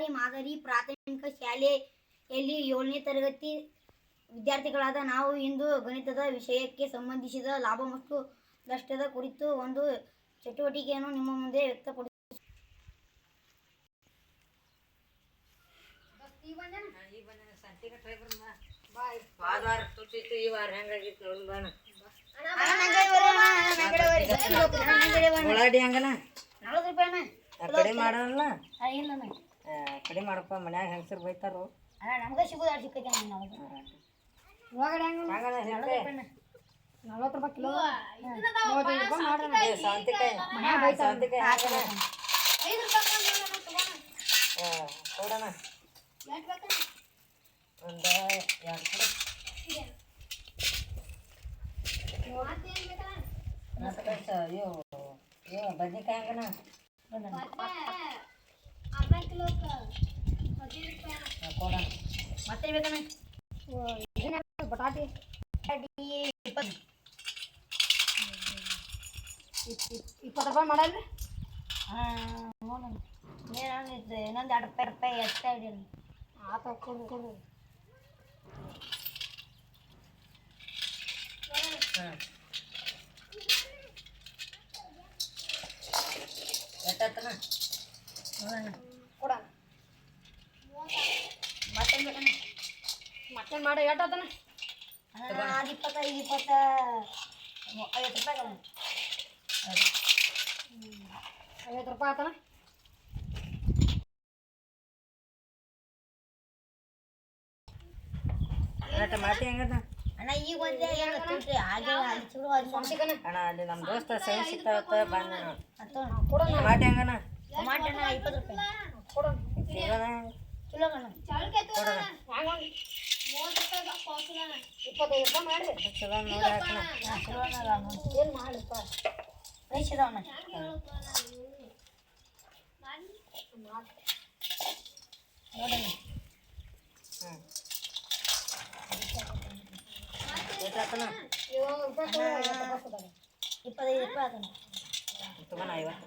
ಸರ್ಕಾರಿ ಮಾದರಿ ಪ್ರಾಥಮಿಕ ಶಾಲೆಯಲ್ಲಿ ಏಳನೇ ತರಗತಿ ವಿದ್ಯಾರ್ಥಿಗಳಾದ ನಾವು ಇಂದು ಗಣಿತದ ವಿಷಯಕ್ಕೆ ಸಂಬಂಧಿಸಿದ ಲಾಭ ಮತ್ತು ನಷ್ಟದ ಕುರಿತು ಒಂದು ಚಟುವಟಿಕೆಯನ್ನು ನಿಮ್ಮ ಮುಂದೆ ವ್ಯಕ್ತಪಡಿಸ ಉಳ್ಳಾಗಡ್ಡಿ ಹಂಗನ? ಕಡೆ ಮಾಡೋಣ ಇಲ್ಲ ಮಾಡ್ಕೊ ಮಾಡಪ್ಪ ಮನ್ಯಾಗ ಹೆಂಗಸರು ಬೈತಾರು. ಅಣ್ಣ ನಮ್ಗೆ ಸಿಗೋದು ಅಷ್ಟು ಸಿಕ್ಕೈತೆ ನಲ್ವತ್ತು ರೂಪಾಯಿ ಕಿಲೋ. ಏ, ಸೌಂತಿಕಾಯಿ ಸೌಂತಿಕಾಯಿ ಮನ್ಯಾಗ ಕೊಡಣ ಒಂದ ಎರಡು ಬದ್ನಿಕಾಯಿ ಹಂಗನ ಆ, ಕೊಡಣ ಮತ್ತೆ ಬೇಕಣ್ಣ ಇದನ್ನ ಬಟಾಟೆ ಇಪ್ಪತ್ತು ರೂಪಾಯಿ ಮಾಡಲ್ರಿ ಹಾಂ ಇನ್ನೊಂದು ಎರಡು ರೂಪಾಯಿ ರೂಪಾಯಿ ಎಕ್ಸ್ಟ್ರಾ ಇದೆ ಆತ ಕೊಡು. ಕೊಡು ಹಾಂ ಎಷ್ಟಾತನ ಮತ್ತೆ ಮತ್ತೇನು ಮಾಡಿ ಎಷ್ಟಾತನ ಅದು ಇಪ್ಪತ್ತೈದು ಇಪ್ಪತ್ತ ಐವತ್ತು ರೂಪಾಯಿ ಅದಾವ. ಐವತ್ತು ರೂಪಾಯಿ ಆತನ. ಟಮಾಟಿ ಹೆಂಗದ? ಅಣ್ಣ ಈಗ ಒಂದೇ ಹಾಗೆ ಅಲ್ಲಿ ಚೂರು ಅಲ್ಲಿ ಸೊಂಟಿಗನ ಅಣ್ಣ ಅಲ್ಲಿ ನಮ್ಮ ದೋಸ್ತ ಸೈನ್ ಸಿಗ್ತಾವತ್ತ ಬಂದ. ಟಮಾಟಿ ಹೆಂಗನ? ಟಮಾಟೆ ಅಣ್ಣ ಇಪ್ಪತ್ತು ರೂಪಾಯಿ. ಕೊಡೋಣ. ಕಿಲೋನ ಕಿಲೋ ಅಣ್ಣ. ಕೊಡೋಣ ಇಪ್ಪತ್ತೈದು ರೂಪಾಯಿ ಮಾಡಿ. ಚಲೋ ನೋಡಿ ಹಾಕೋಣ ಚಲೋ ಏನು ಮಾಡಪ್ಪ ರೈಸ್ ಇದಾವಣ್ಣ ನೋಡೋಣ ಹ್ಞೂ ಎಷ್ಟಾತನ ಇಪ್ಪತ್ತೈದು ರೂಪಾಯಿ ಆತನ ತಗೋಣ ಐವತ್ತು.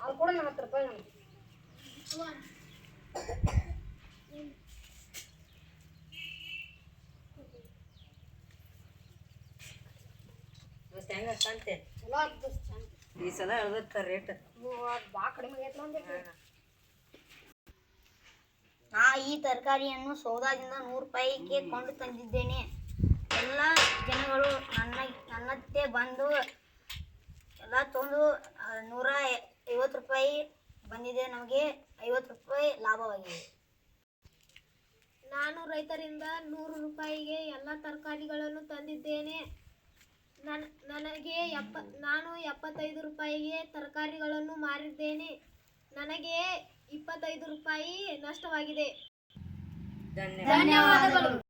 ಅದು ಕೂಡ ನನ್ನ ಹತ್ತು ರೂಪಾಯಿ ನನಗೆ ಹೆಂಗ ಕಾಣ್ತೆ? ಚಲೋ ಆಗ್ತದೆ ಚಂದ ಈ ಸಲ ಇಳ್ದತ್ತ ರೇಟ್ ಭಾಳ ಕಡಿಮೆ ಆಗೈತೆ ನೋಡಿ ನಾ ಈ ತರಕಾರಿಯನ್ನು ಸೌದಾದಿಂದ ನೂರು ರೂಪಾಯಿಗೆ ಕೊಂಡು ತಂದಿದ್ದೇನೆ. ಎಲ್ಲ ಜನಗಳು ನನ್ನ ನನ್ನತ್ತೆ ಬಂದು ಎಲ್ಲ ತಂದು ನೂರ ಐವತ್ತು ರೂಪಾಯಿ ಬಂದಿದೆ ನಮಗೆ ಐವತ್ತು ರೂಪಾಯಿ ಲಾಭವಾಗಿದೆ. ನಾನು ರೈತರಿಂದ ನೂರು ರೂಪಾಯಿಗೆ ಎಲ್ಲ ತರಕಾರಿಗಳನ್ನು ತಂದಿದ್ದೇನೆ. ನನ್ ನನಗೆ ಎಪ್ಪ ನಾನು ಎಪ್ಪತ್ತೈದು ರೂಪಾಯಿಗೆ ತರಕಾರಿಗಳನ್ನು ಮಾರಿದ್ದೇನೆ. ನನಗೆ ಇಪ್ಪತ್ತೈದು ರೂಪಾಯಿ ನಷ್ಟವಾಗಿದೆ. ಧನ್ಯವಾದಗಳು.